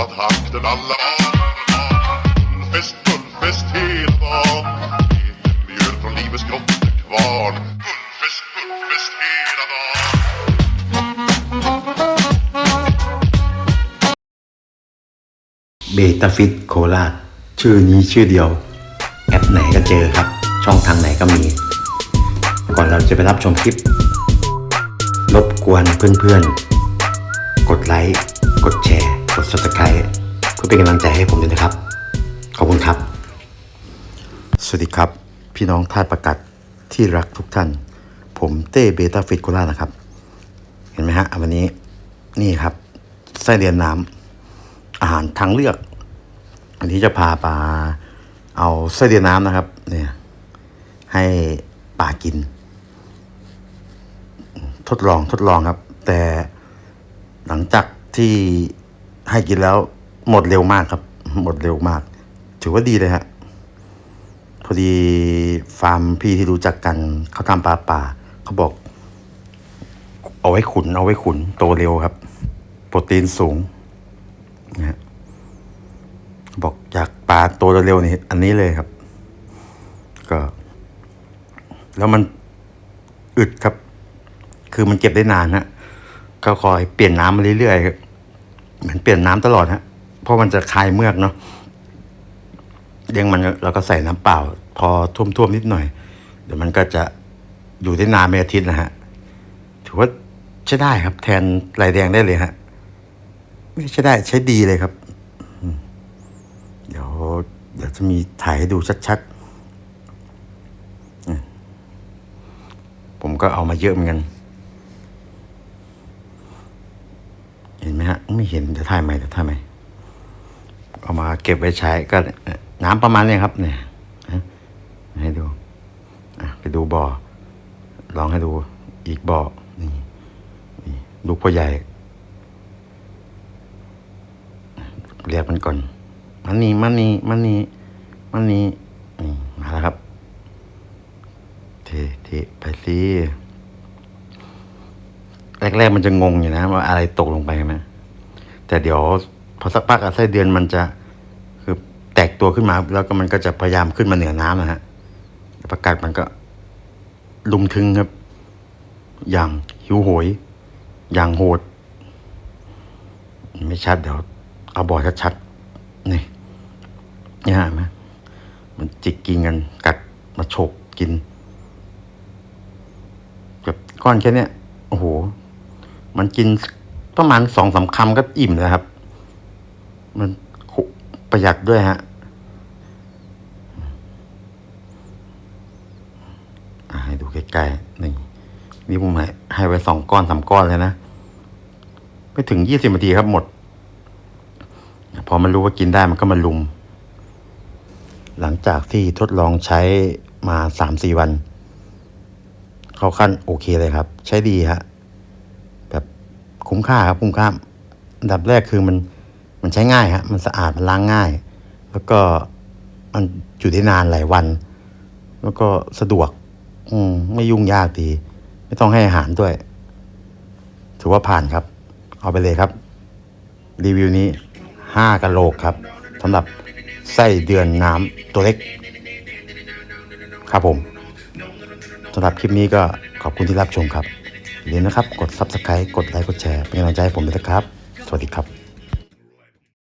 den alla Fest, fullfest hela dagen Mjöl från livets grottekvarn Fullfest, fullfest hela dagen เบต้าฟิตโคราชชื่อนี้ชื่อเดียว แอปไหนก็เจอครับ ช่องทางไหนก็มี ก่อนเราจะไปรับชมคลิป รบกวนเพื่อนๆ กดไลค์ subscribe เพื่อเป็นกำลังใจให้ผมด้วยนะครับ ขอบคุณครับ สวัสดีครับ พี่น้องทาสประกัดที่รักทุกท่าน ผมเต้เบต้าฟิตโครานะครับ เห็นไหมฮะวันนี้นี่ครับไส้เดือนน้ำอาหารทางเลือก อันนี้จะพาปลาเอาไส้เดือนน้ำนะครับ เนี่ย ให้ปลากิน ทดลองทดลองครับ แต่หลังจากที่ ให้กินแล้วหมดเร็วมากครับ หมดเร็วมาก ถือว่าดีเลยฮะพอดีฟาร์มพี่ที่รู้จักกันเขาทำปลาป่าเขาบอก เอาไว้ขุน เอาไว้ขุน โตเร็วครับ โปรตีนสูงนะฮะบอกอยากปลาโตเร็วๆนี่อันนี้เลยครับ ก็ แล้วมันอึดครับ คือมันเก็บได้นานฮะก็คอยเปลี่ยนน้ำมาเรื่อยๆครับ เหมือนเปลี่ยนน้ำตลอดฮะเพราะมันจะคายเมือกเนาะเลี้ยงมันเราก็ใส่น้ำเปล่า พอท่วมๆนิดหน่อย เดี๋ยวมันก็จะอยู่ได้นานไม่อาทิตย์นะฮะถือว่าใช้ได้ครับ แทนลายแดงได้เลยฮะไม่ใช่ได้ใช้ดีเลยครับเดี๋ยวเดี๋ยวจะมีถ่ายให้ดูชัดๆผมก็เอามาเยอะเหมือนกัน ห็นไหมฮะ ไม่เห็นเดี๋ยวถ่ายใหม่เดี๋ยวถ่ายใหม่เอามาเก็บไว้ใช้ก็น้ำประมาณนี้ครับ เนี่ยให้ดูไปดูบ่อลองให้ดูอีกบ่อนี่นี่ลูกพ่อใหญ่ เรียกมันก่อน มันนี่มันนี่มันนี่มันนี่นี่มาแล้วครับ เทเทไปสิ แรกๆมันจะงงอยู่นะ ว่าอะไรตกลงไปไหมแต่เดี๋ยวพอสักพักอะไส้เดือนมันจะคือแตกตัวขึ้นมา แล้วก็มันก็จะพยายามขึ้นมาเหนือน้ำนะฮะประกาศมันก็ลุมทึงครับ อย่างหิวโหย อย่างโหด ไม่ชัดเดี๋ยวเอาบอชัดๆนี่นี่ฮะไหมมันจิกกินกันกัดมาฉกกินแบบก้อนแค่เนี้ยโอ้โห มันกินประมาณสองสามคำก็อิ่มแล้วครับ มันประหยัดด้วยฮะให้ดูใกล้ๆนี่นี่ผมให้ให้ไว้สองก้อนสามก้อนเลยนะไม่ถึงยี่สิบนาทีครับหมด พอมันรู้ว่ากินได้มันก็มาลุม หลังจากที่ทดลองใช้มาสามสี่วัน เข้าขั้นโอเคเลยครับ ใช้ดีฮะ คุ้มค่าครับคุ้มค่าอันดับแรกคือมันมันใช้ง่ายฮะมันสะอาดมันล้างง่าย แล้วก็มันอยู่ได้นานหลายวัน แล้วก็สะดวก อืมไม่ยุ่งยากดี ไม่ต้องให้อาหารด้วย ถือว่าผ่านครับ เอาไปเลยครับ รีวิวนี้ห้ากะโหลกครับสำหรับไส้เดือนน้ำตัวเล็ก ครับผมสำหรับคลิปนี้ก็ขอบคุณที่รับชมครับ อย่าลืมนะครับ กด Subscribe กดไลค์ กดแชร์ เป็นกำลังใจให้ผมด้วยนะครับ สวัสดีครับ